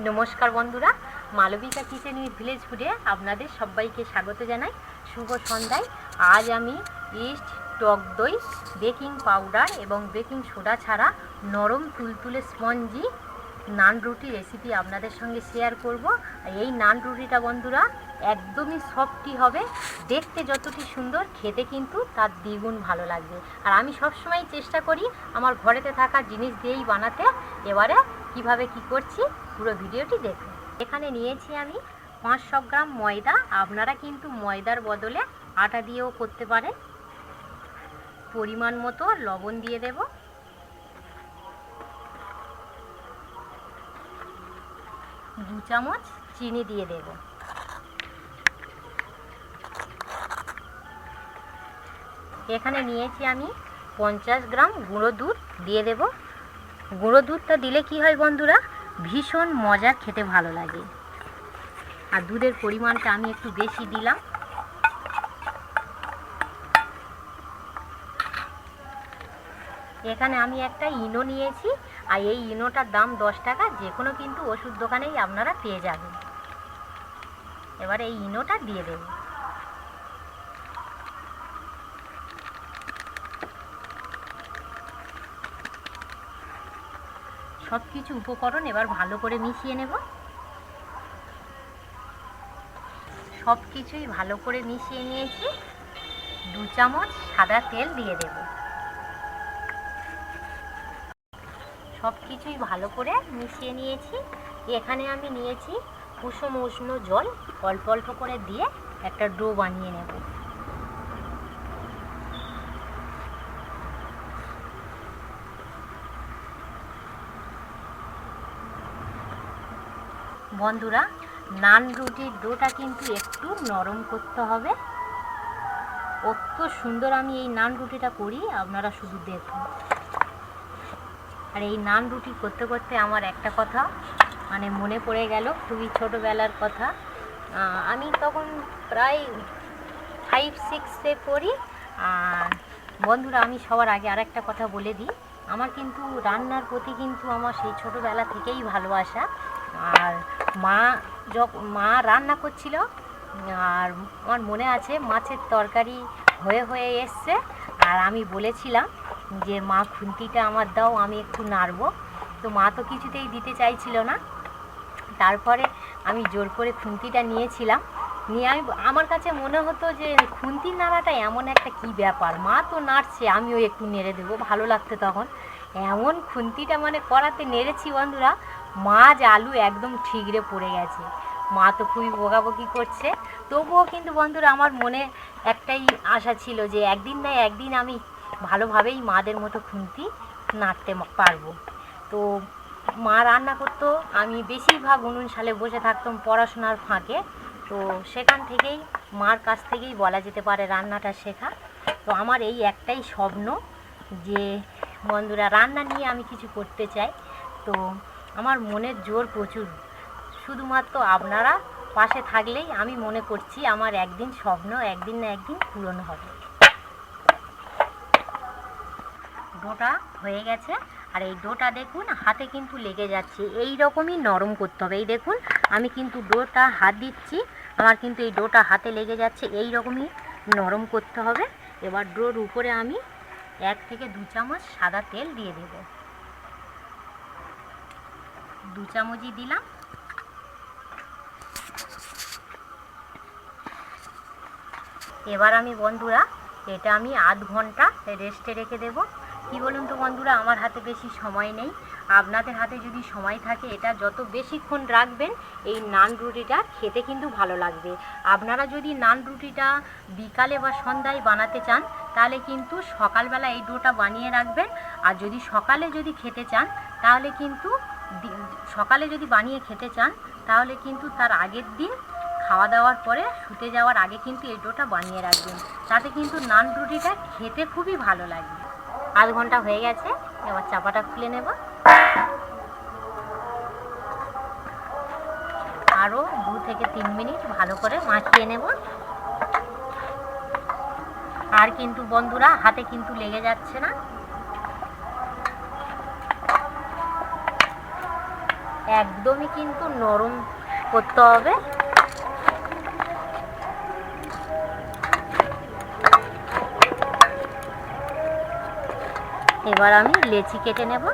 নমস্কার বন্ধুরা, Malavika kitchen with village ফুডে আপনাদের সবাইকে স্বাগত জানাই। শুভ সন্ধ্যায়। আজ আমি ইস্ট টক দই, বেকিং পাউডার এবং বেকিং সোডা ছাড়া নরম তুলতুলে স্পঞ্জি নান রুটি রেসিপি আপনাদের সঙ্গে শেয়ার করব। এই নান রুটিটা বন্ধুরা একদমই সফটই হবে। দেখতে যতটি সুন্দর, খেতে কিন্তু তার দ্বিগুণ ভালো লাগবে। আর আমি সবসময় চেষ্টা করি আমার ঘরেতে থাকা জিনিস দিয়েই বানাতে। এবারে কীভাবে কি করছি পুরো ভিডিওটি দেখুন। এখানে নিয়েছি আমি পাঁচশো গ্রাম ময়দা। আপনারা কিন্তু ময়দার বদলে আটা দিয়েও করতে পারেন। পরিমাণ মতো লবণ দিয়ে দেব। দু চামচ চিনি দিয়ে দেব। এখানে নিয়েছি আমি পঞ্চাশ গ্রাম গুঁড়ো দুধ, দিয়ে দেব। গুঁড়ো দুধটা দিলে কি হয় বন্ধুরা? ভীষণ মজা, খেতে ভালো লাগে। আর দুধের পরিমাণটা আমি একটু বেশি দিলাম। এখানে আমি একটা ইনো নিয়েছি, আর এই ইনোটার দাম দশ টাকা যে কোনো কিন্তু ওষুধ দোকানেই আপনারা পেয়ে যাবেন। এবার এই ইনোটা দিয়ে দেব। সব কিছু উপকরণ এবার ভালো করে মিশিয়ে নেব। সব কিছুই ভালো করে মিশিয়ে নিয়েছি। দু চামচ সাদা তেল দিয়ে দেব। সব কিছুই ভালো করে মিশিয়ে নিয়েছি। এখানে আমি নিয়েছি কুসুম উষ্ণ জল। অল্প অল্প করে দিয়ে একটা ডো বানিয়ে নেব। বন্ধুরা, নান রুটির ডোটা কিন্তু একটু নরম করতে হবে। অত সুন্দর আমি এই নান রুটিটা করি, আপনারা শুধু দেখুন। আর এই নান রুটি করতে করতে আমার একটা কথা মানে মনে পড়ে গেল, খুবই ছোটোবেলার কথা। আমি তখন প্রায় ফাইভ সিক্সে পড়ি, আর বন্ধুরা, আমি সবার আগে আর একটা কথা বলে দিই। আমার কিন্তু রান্নার প্রতি কিন্তু আমার সেই ছোটোবেলা থেকেই ভালোবাসা। আর মা যখন মা রান্না করছিল, আর আমার মনে আছে মাছের তরকারি হয়ে হয়ে এসছে, আর আমি বলেছিলাম যে, মা, খুন্তিটা আমার দাও, আমি একটু নাড়বো। তো মা তো কিছুতেই দিতে চাইছিল না। তারপরে আমি জোর করে খুন্তিটা নিয়েছিলাম। নিয়ে আমি, আমার কাছে মনে হতো যে, খুন্তি নাড়াটা এমন একটা কি ব্যাপার? মা তো নাড়ছে, আমিও একটু নেড়ে দেবো। ভালো লাগতো তখন। এমন খুন্তিটা মানে করাতে নেড়েছি বন্ধুরা মাছ, আলু একদম ঠিকরে পড়ে গেছে। মা তো খুবই বকাবকি করছে। তবুও কিন্তু বন্ধুরা, আমার মনে একটাই আশা ছিল যে একদিন না একদিন আমি ভালোভাবেই মাদের মতো খুন্তি নাড়তে পারব। তো মা রান্না করতো, আমি বেশিরভাগ উনুন সালে বসে থাকতাম পড়াশোনার ফাঁকে। তো সেখান থেকেই মার কাছ থেকেই বলা যেতে পারে রান্নাটা শেখা। তো আমার এই একটাই স্বপ্ন যে বন্ধুরা, রান্না নিয়ে আমি কিছু করতে চাই। তো আমার মনের জোর প্রচুর। শুধুমাত্র আপনারা পাশে থাকলেই আমি মনে করছি আমার একদিন স্বপ্ন একদিন না একদিন পূরণ হবে। ডোটা হয়ে গেছে আর এই ডোটা দেখুন, হাতে কিন্তু লেগে যাচ্ছে। এই রকমই নরম করতে হবে। এই দেখুন, আমি কিন্তু ডোটা হাত দিচ্ছি, আমার কিন্তু এই ডোটা হাতে লেগে যাচ্ছে। এই রকমই নরম করতে হবে। এবার ডোর উপরে আমি এক থেকে দু চামচ সাদা তেল দিয়ে দেব। দু চামচই দিলাম। এবার আমি বন্ধুরা, এটা আমি আধ ঘণ্টা রেস্টে রেখে দেব। কি বলুন তো বন্ধুরা, আমার হাতে বেশি সময় নেই। আপনাদের হাতে যদি সময় থাকে, এটা যত বেশিক্ষণ রাখবেন, এই নান রুটিটা খেতে কিন্তু ভালো লাগবে। আপনারা যদি নান রুটিটা বিকালে বা সন্ধ্যায় বানাতে চান, তাহলে কিন্তু সকালবেলা এই ডোটা বানিয়ে রাখবেন। আর যদি সকালে যদি খেতে চান, তাহলে কিন্তু সকালে যদি বানিয়ে খেতে চান, তাহলে কিন্তু তার আগের দিন খাওয়া দাওয়ার পরে শুতে যাওয়ার আগে কিন্তু এই ডোটা বানিয়ে রাখবেন। তাতে কিন্তু নান রুটিটা খেতে খুবই ভালো লাগবে আধ ঘণ্টা হয়ে গেছে, এবার চাপাটা খুলে নেব। আরও দু থেকে তিন মিনিট ভালো করে মাখিয়ে নেব। আর কিন্তু বন্ধুরা, হাতে কিন্তু লেগে যাচ্ছে না। একদমই কিন্তু নরম করতে হবে। এবার আমি লেচি কেটে নেব।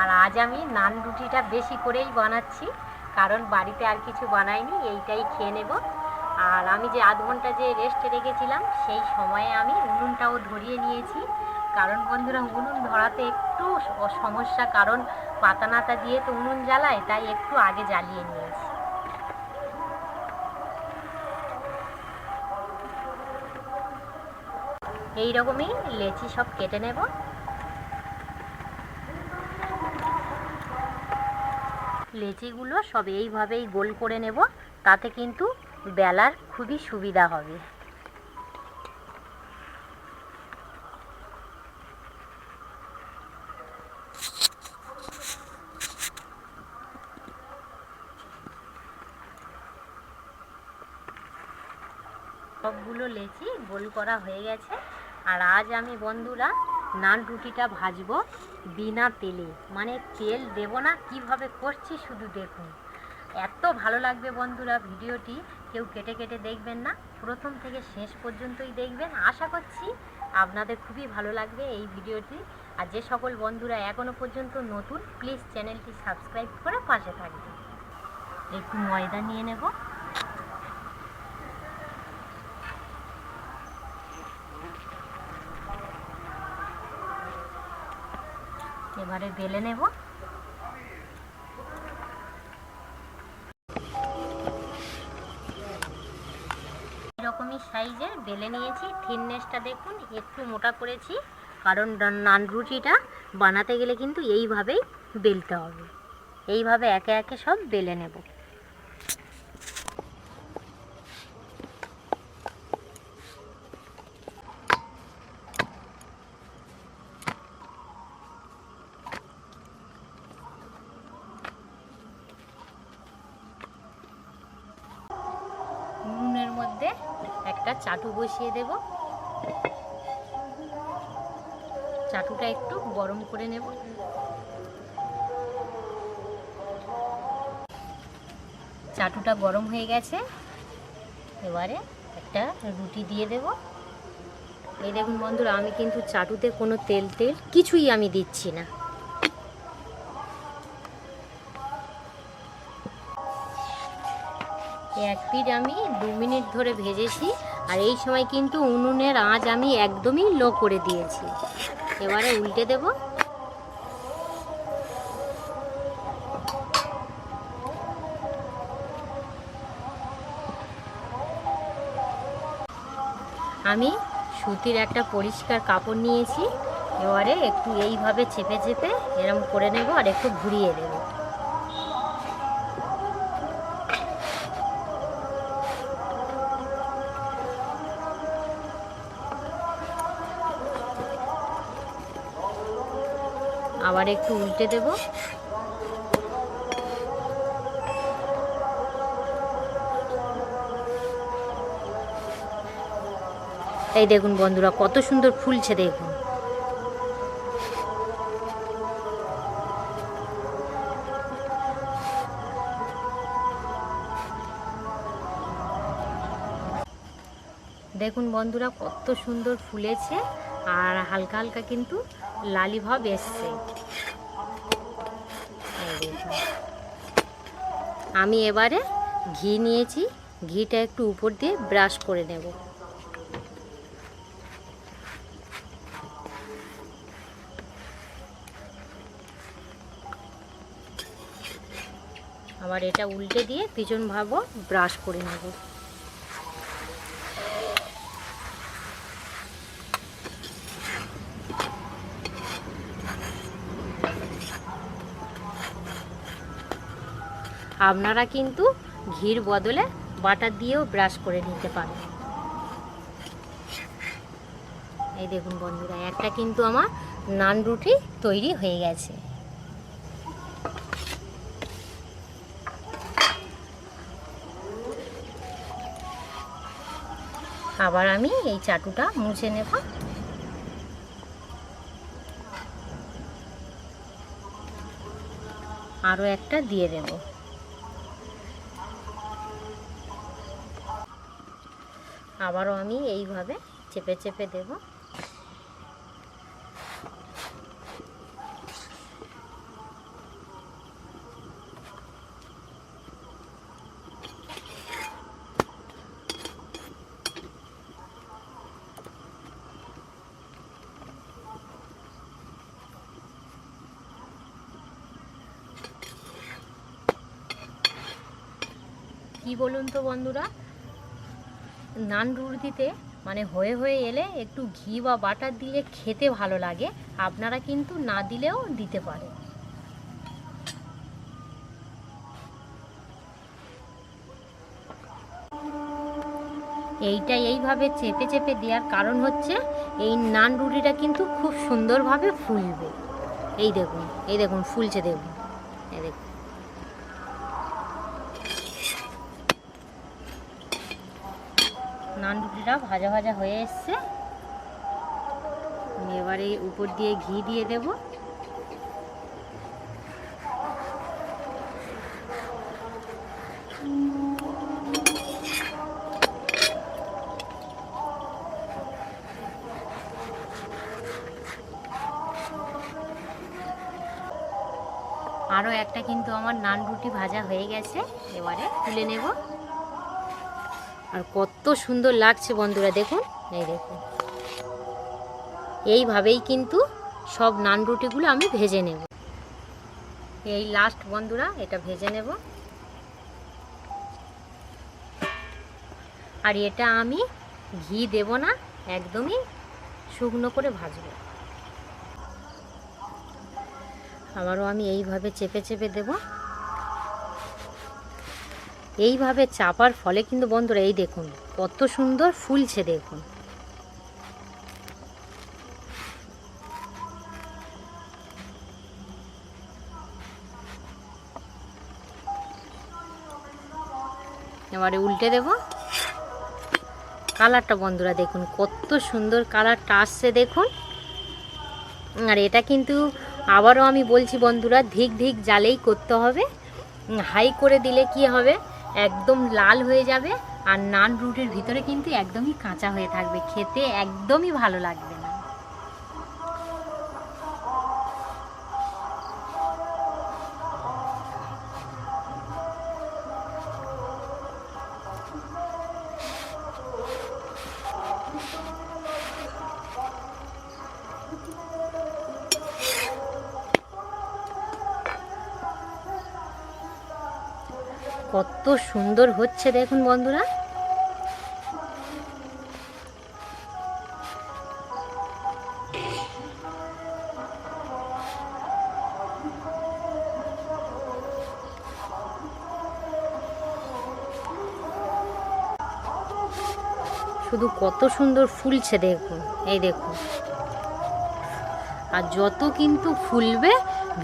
আর আজ আমি নান রুটিটা বেশি করেই বানাচ্ছি, কারণ বাড়িতে আর কিছু বানাইনি, এইটাই খেয়ে নেব। আর আমি যে আধ ঘণ্টা যে রেস্টে রেখেছিলাম, সেই সময়ে আমি উনুনটাও ধরিয়ে নিয়েছি। কারণ বন্ধুরা, উনুন ধরাতে একটু সমস্যা, কারণ পাতা নাতা দিয়ে তো উনুন জ্বালায়, তাই একটু আগে জ্বালিয়ে নিয়েছি। এই রকমই লেচি সব কেটে নেব। লেচিগুলো সব এইভাবেই গোল করে নেব, তাতে কিন্তু বেলার খুবই সুবিধা হবে। গোল করা হয়ে গেছে। আর আজ আমি বন্ধুরা নান রুটিটা ভাজবো বিনা তেলে। মানে তেল দেব না, কীভাবে করছি শুধু দেখুন। এত ভালো লাগবে বন্ধুরা ভিডিওটি, কেউ কেটে কেটে দেখবেন না। প্রথম থেকে শেষ পর্যন্তই দেখবেন। আশা করছি আপনাদের খুবই ভালো লাগবে এই ভিডিওটি। আর যে সকল বন্ধুরা এখনও পর্যন্ত নতুন প্লিজ চ্যানেলটি সাবস্ক্রাইব করে পাশে থাকবে একটু ময়দা নিয়ে নেব। এবারে বেলে নেব। এরকমই সাইজের বেলে নিয়েছি। থিননেসটা দেখুন, একটু মোটা করেছি, কারণ নান রুটিটা বানাতে গেলে কিন্তু এইভাবেই বেলতে হবে। এইভাবে একে একে সব বেলে নেব। একটা চাটু বসিয়ে দেব। চাটুটা একটু গরম করে নেব। চাটুটা গরম হয়ে গেছে। এবারে একটা রুটি দিয়ে দেব। এই দেখুন বন্ধুরা, আমি কিন্তু চাটুতে কোনো তেল তেল কিছুই আমি দিচ্ছি না। এক পিঠ আমি দু মিনিট ধরে ভেজেছি। আর এই সময় কিন্তু উনুনের আঁচ আমি একদমই লো করে দিয়েছি। এবারে উল্টে দেব। আমি সুতির একটা পরিষ্কার কাপড় নিয়েছি। এবারে একটু এইভাবে চেপে চেপে এরম করে নেব আর একটু ঘুরিয়ে দেবো। আবার একটু উল্টে দেব এই দেখুন বন্ধুরা, কত সুন্দর ফুলছে দেখুন দেখুন বন্ধুরা, কত সুন্দর ফুলেছে, আর হালকা হালকা কিন্তু লালিভাব এসছে। আমি এবারে ঘি নিয়েছি, ঘিটা একটু উপর দিয়ে ব্রাশ করে নেব। আবার এটা উল্টে দিয়ে পিছন ভাবো ব্রাশ করে নেব। আপনারা কিন্তু ঘির বদলে বাটার দিয়েও ব্রাশ করে নিতে পারেন। এই দেখুন বন্ধুরা, একটা কিন্তু আমার নান রুটি তৈরি হয়ে গেছে। আবার আমি এই চাটুটা মুছে নেব। আরও একটা দিয়ে দেব। আবারও আমি এইভাবে চেপে চেপে দেব। কি বলুন তো বন্ধুরা? নান রুটিতে মানে হয়ে হয়ে এলে একটু ঘি বা বাটার দিলে খেতে ভালো লাগে। আপনারা কিন্তু না দিলেও দিতে পারেন। এইটা এইভাবে চেপে চেপে দেওয়ার কারণ হচ্ছে, এই নান রুটিটা কিন্তু খুব সুন্দরভাবে ফুলবে। এই দেখুন এই দেখুন, ফুলছে দেখুন। এই দেখুন। নান রুটিটা ভাজা ভাজা হয়ে এসছে। আমি এবারে উপর দিয়ে ঘি দিয়ে দেব। আরও একটা কিন্তু আমার নান রুটি ভাজা হয়ে গেছে। এবারে তুলে নেব। আর কত সুন্দর লাগছে বন্ধুরা, দেখুন। এই দেখুন। এইভাবেই কিন্তু সব নান রুটিগুলো আমি ভেজে নেব। এই লাস্ট বন্ধুরা, এটা ভেজে নেব। আর এটা আমি ঘি দেব না, একদমই শুকনো করে ভাজবো। আবারও আমি এইভাবে চেপে চেপে দেবো। এইভাবে চাপার ফলে কিন্তু বন্ধুরা, এই দেখুন, কত সুন্দর ফুলছে, দেখুন। এবারে উল্টে দেব। কালারটা বন্ধুরা, দেখুন, কত সুন্দর কালারটা আসছে, দেখুন। আর এটা কিন্তু আবারও আমি বলছি বন্ধুরা, ধিক ধিক জালেই করতে হবে। হাই করে দিলে কি হবে? একদম লাল হয়ে যাবে আর নান রুটির ভিতরে কিন্তু একদমই কাঁচা হয়ে থাকবে। খেতে একদমই ভালো লাগবে। কত সুন্দর হচ্ছে দেখুন বন্ধুরা। শুধু কত সুন্দর ফুলছে দেখুন, এই দেখুন। আর যত কিন্তু ফুলবে,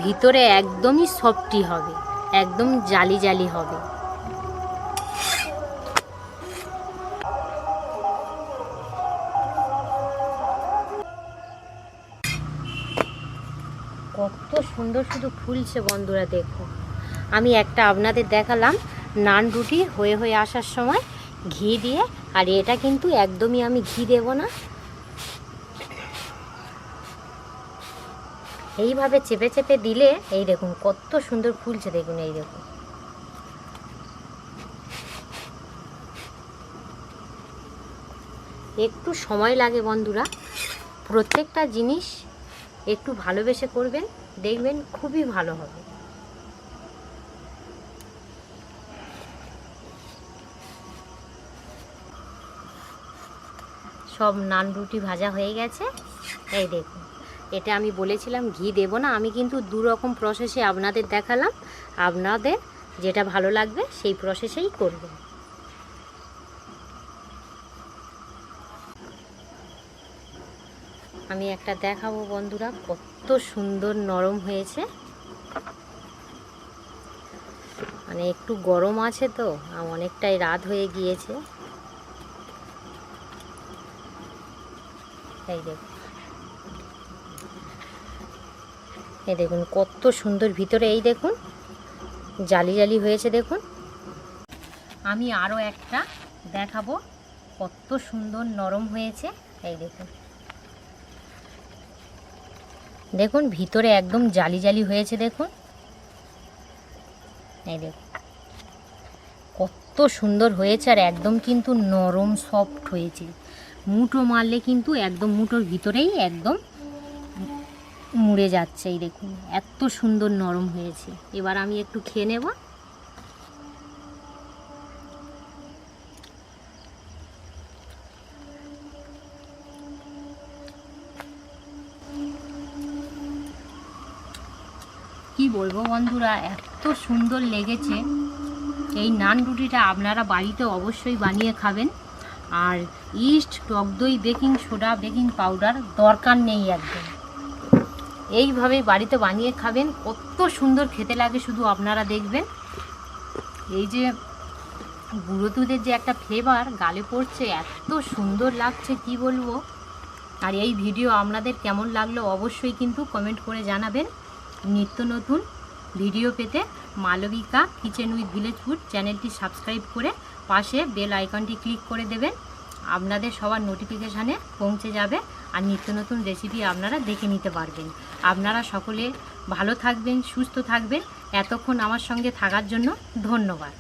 ভিতরে একদমই সফটি হবে, একদম জালি জালি হবে। সুন্দর শুধু ফুলছে বন্ধুরা, দেখো। আমি একটা আপনাদের দেখালাম নান রুটি হয়ে হয়ে আসার সময় ঘি দিয়ে, আর এটা কিন্তু একদমই আমি ঘি দেব না। এইভাবে চেপে চেপে দিলে, এই দেখুন, কত সুন্দর ফুলছে, দেখুন, এই দেখুন। একটু সময় লাগে বন্ধুরা, প্রত্যেকটা জিনিস একটু ভালোবেসে করবেন। দেখবেন খুবই ভালো হবে। সব নান রুটি ভাজা হয়ে গেছে। এই দেখুন, এটা আমি বলেছিলাম ঘি দেব না, আমি কিন্তু দু রকম প্রসেসে আপনাদের দেখালাম। আপনাদের যেটা ভালো লাগবে সেই প্রসেসেই করবেন আমি একটা দেখাবো বন্ধুরা, কত সুন্দর নরম হয়েছে। মানে একটু গরম আছে তো অনেকটাই রাত হয়ে গিয়েছে। এই দেখুন। এই দেখুন, কত সুন্দর ভিতরে, এই দেখুন, জালি জালি হয়েছে, দেখুন। আমি আরও একটা দেখাবো, কত সুন্দর নরম হয়েছে, এই দেখুন। দেখুন, ভিতরে একদম জালি জালি হয়েছে, দেখুন। এই দেখুন। কত সুন্দর হয়েছে আর একদম কিন্তু নরম সফট হয়েছে। মুঠো মারলে কিন্তু একদম মুঠোর ভিতরেই একদম মুড়ে যাচ্ছে, এই দেখুন। এত সুন্দর নরম হয়েছে। এবার আমি একটু খেয়ে নেব। বলব বন্ধুরা, এত সুন্দর লেগেছে। এই নান রুটিটা আপনারা বাড়িতে অবশ্যই বানিয়ে খাবেন। আর ইস্ট, টক দই, বেকিং সোডা, বেকিং পাউডার দরকার নেই একদম। এইভাবে বাড়িতে বানিয়ে খাবেন, কত সুন্দর খেতে লাগে শুধু আপনারা দেখবেন। এই যে গুঁড়ো দুধের যে একটা ফ্লেভার গালে পড়ছে, এত সুন্দর লাগছে, কি বলব? আর এই ভিডিও আপনাদের কেমন লাগল অবশ্যই কিন্তু কমেন্ট করে জানাবেন। নিত্য নতুন ভিডিও পেতে Malabika kitchen with village food চ্যানেলটি সাবস্ক্রাইব করে পাশে বেল আইকনটি ক্লিক করে দেবেন। আপনাদের সবার নোটিফিকেশানে পৌঁছে যাবে আর নিত্য নতুন রেসিপি আপনারা দেখে নিতে পারবেন। আপনারা সকলে ভালো থাকবেন, সুস্থ থাকবেন। এতক্ষণ আমার সঙ্গে থাকার জন্য ধন্যবাদ।